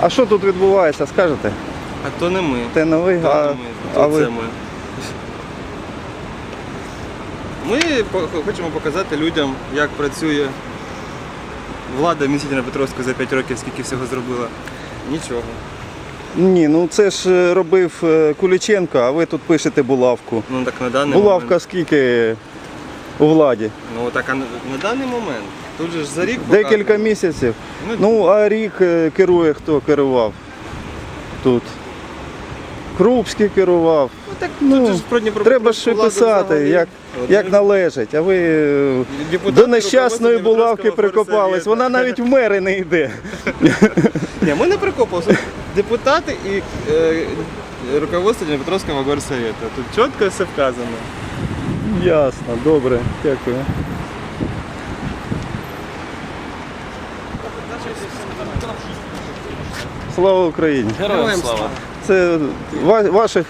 А що тут відбувається, скажете? А то не ми. Те не ви, То а, не ми, то а ви? ми. Ми по- хочемо показати людям, як працює влада міста Дніпропетровська за 5 років, скільки всього зробила. Нічого. Ні, ну це ж е, робив е, Куліченко, а ви тут пишете булавку. Ну так на даний Булавка момент. скільки у владі? Ну так а на, на даний момент. Тут же ж за рік Декілька показано. місяців. Ну, Ну, а рік е, керує хто керував тут. Крупський керував. ну, так ну, тут ж про Дніпропетровську Треба ж владу писати, взагалі. як, От як ми- належить. А ви е, депутати до нещасної булавки прикопались. Вона навіть в мери не йде. Ні, ми не прикопалися. Депутати і е, руководство Дніпропетровського горсовета. Тут чітко все вказано. Ясно, добре, дякую. Слава Україні! Героям слава. Це ва- ваших,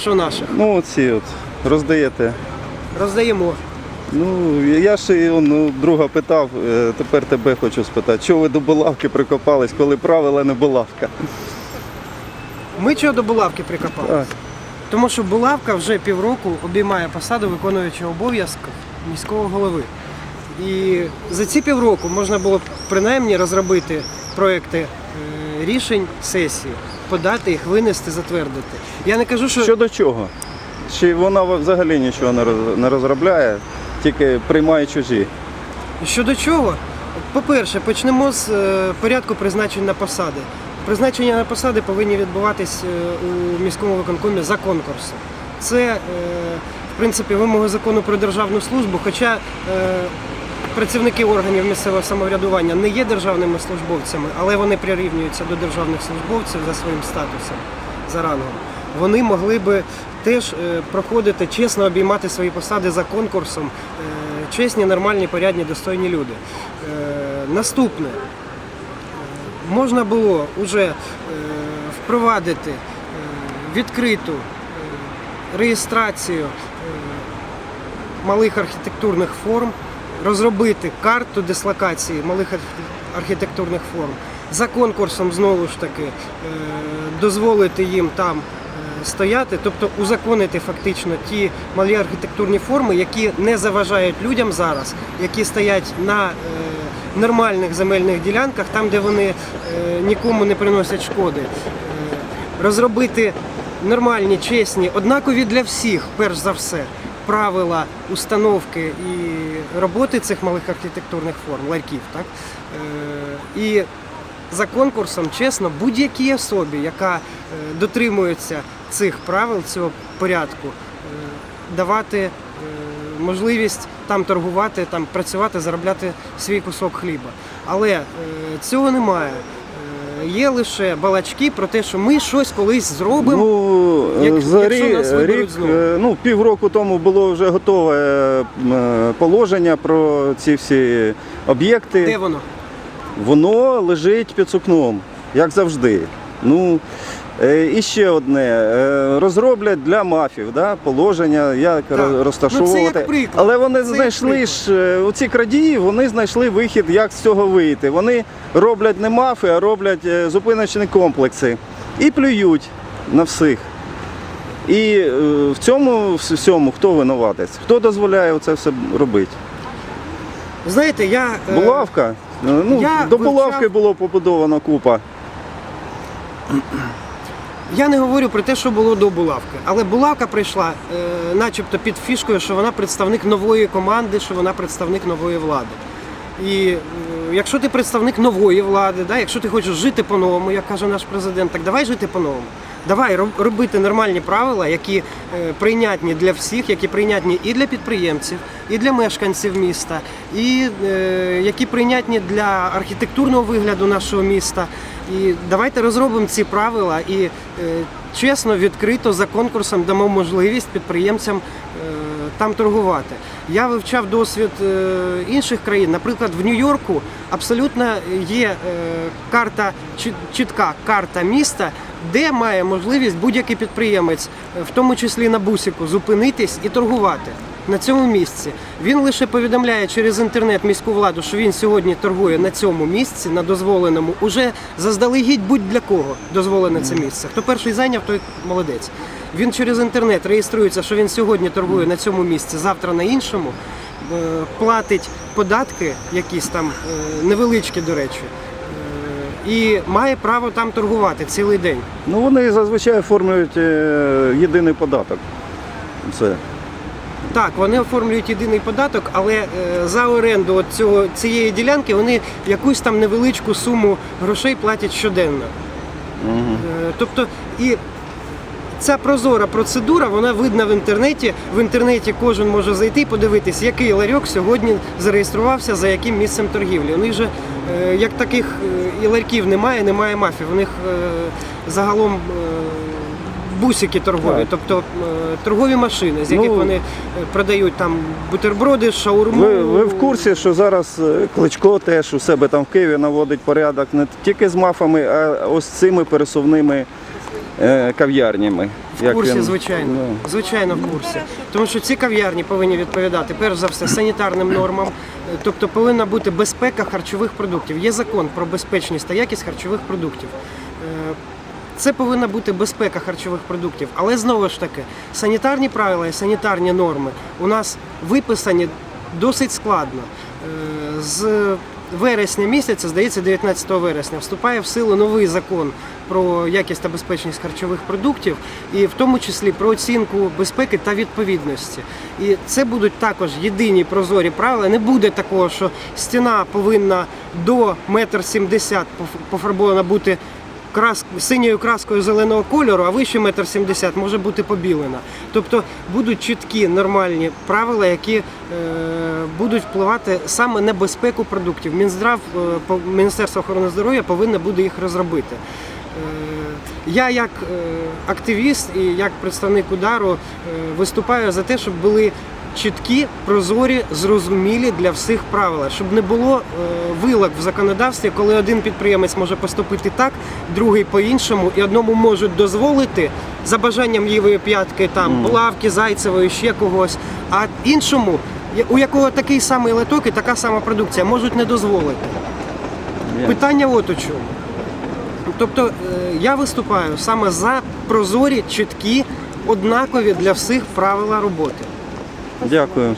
Що наше? ну ці от роздаєте. Роздаємо. Ну, я і он, ну, друга питав, е, тепер тебе хочу спитати, чого ви до булавки прикопались, коли правила не булавка? Ми чого до булавки прикопали? Так. Тому що булавка вже півроку обіймає посаду виконуючого обов'язку міського голови. І за ці півроку можна було б принаймні розробити проекти рішень сесії, подати їх, винести, затвердити. Я не кажу, що Щодо чого? Чи вона взагалі нічого не роз- не розробляє, тільки приймає чужі? Щодо чого? По-перше, почнемо з е, порядку призначень на посади. Призначення на посади повинні відбуватись е, у міському виконкомі за конкурсом. Це, е, в принципі, вимоги закону про державну службу, хоча е, працівники органів місцевого самоврядування не є державними службовцями, але вони прирівнюються до державних службовців за своїм статусом, за рангом. Вони могли би теж е, проходити чесно обіймати свої посади за конкурсом. е, Чесні, нормальні, порядні, достойні люди. Е, Наступне можна було вже впровадити відкриту реєстрацію малих архітектурних форм, розробити карту дислокації малих архітектурних форм. За конкурсом знову ж таки е, дозволити їм там е, стояти, тобто узаконити фактично ті малі архітектурні форми, які не заважають людям зараз, які стоять на е, нормальних земельних ділянках, там, де вони нікому не приносять шкоди. Розробити нормальні, чесні, однакові для всіх, перш за все, правила установки і роботи цих малих архітектурних форм, ларьків. Так? Е, І за конкурсом, чесно, будь-якій особі, яка е, дотримується цих правил, цього порядку, е, давати можливість там торгувати, там працювати, заробляти свій кусок хліба. Але цього немає. Е, Є лише балачки про те, що ми щось колись зробимо. Ну, Як- за якщо рі- нас виберуть рік, знову. е, ну, півроку тому було вже готове е, положення про ці всі об'єкти. Де воно? Воно лежить під сукном, як завжди. Ну, е, і ще одне. е, Розроблять для мафів да, положення, як Так. роз- Ну, це розташовувати. як. Але вони Це знайшли приклад. ж, е, оці крадії, вони знайшли вихід, як з цього вийти. Вони роблять не мафи, а роблять е, зупиночні комплекси. І плюють на всіх. І е, в цьому всьому хто винуватець? Хто дозволяє це все робити? Знаєте, я е, Булавка. Е, Ну, я до вивчав- булавки було побудовано купа. Я не говорю про те, що було до булавки, але булавка прийшла, е, начебто, під фішкою, що вона представник нової команди, що вона представник нової влади. І е, якщо ти представник нової влади, да, якщо ти хочеш жити по-новому, як каже наш президент, так давай жити по-новому. Давай роб- робити нормальні правила, які е, прийнятні для всіх, які прийнятні і для підприємців, і для мешканців міста, і е, які прийнятні для архітектурного вигляду нашого міста. І давайте розробимо ці правила і е, чесно, відкрито за конкурсом дамо можливість підприємцям там торгувати. Я вивчав досвід інших країн. Наприклад, в Нью-Йорку абсолютно є карта, чітка карта міста, де має можливість будь-який підприємець, е, в тому числі на бусику, зупинитись і торгувати. на цьому місці. Він лише повідомляє через інтернет міську владу, що він сьогодні торгує на цьому місці, на дозволеному. Уже заздалегідь будь-для кого дозволене це місце. Хто перший зайняв, той молодець. Він через інтернет реєструється, що він сьогодні торгує на цьому місці, завтра на іншому. е, Платить податки, якісь там е, невеличкі, до речі, і має право там торгувати цілий день. Ну вони зазвичай оформлюють е, єдиний податок. Все. Так, вони оформлюють єдиний податок, але е, за оренду от цього, цієї ділянки вони якусь там невеличку суму грошей платять щоденно. Е, тобто і ця прозора процедура, вона видна в інтернеті. В інтернеті кожен може зайти і подивитись, який ларьок сьогодні зареєструвався за яким місцем торгівлі. У них же е, як таких е, і ларьків немає, немає мафії. У них е, загалом. е, Бусики торгові, Так. тобто е, торгові машини, з яких Ну, вони е, продають там бутерброди, шаурму. Ви, ви в курсі, що зараз е, Кличко теж у себе там в Києві наводить порядок не тільки з мафами, а ось цими пересувними е, кав'ярнями. В курсі, він- звичайно. Ну. Звичайно, в курсі. Тому що ці кав'ярні повинні відповідати перш за все санітарним нормам, е, тобто повинна бути безпека харчових продуктів. Є закон про безпечність та якість харчових продуктів. Е, Це повинна бути безпека харчових продуктів, але знову ж таки, санітарні правила і санітарні норми у нас виписані досить складно. Е, З вересня місяця, здається, 19 вересня, вступає в силу новий закон про якість та безпечність харчових продуктів, і в тому числі про оцінку безпеки та відповідності. І це будуть також єдині прозорі правила. Не буде такого, що стіна повинна до метр сімдесят пофарбована бути крас... синьою краскою зеленого кольору, а вище метр сімдесят може бути побілена. Тобто будуть чіткі нормальні правила, які е, будуть впливати саме на безпеку продуктів. Мінздрав, е, Міністерство охорони здоров'я повинно буде їх розробити. Е, Я як е, активіст і як представник удару е, виступаю за те, щоб були чіткі, прозорі, зрозумілі для всіх правила, щоб не було е, вилок в законодавстві, коли один підприємець може поступити так, другий по-іншому, і одному можуть дозволити за бажанням лівої п'ятки там лавки, зайцевої, ще когось, а іншому, у якого такий самий лоток і така сама продукція, можуть не дозволити. Питання от у чому. Тобто е, я виступаю саме за прозорі, чіткі, однакові для всіх правила роботи. Дякую.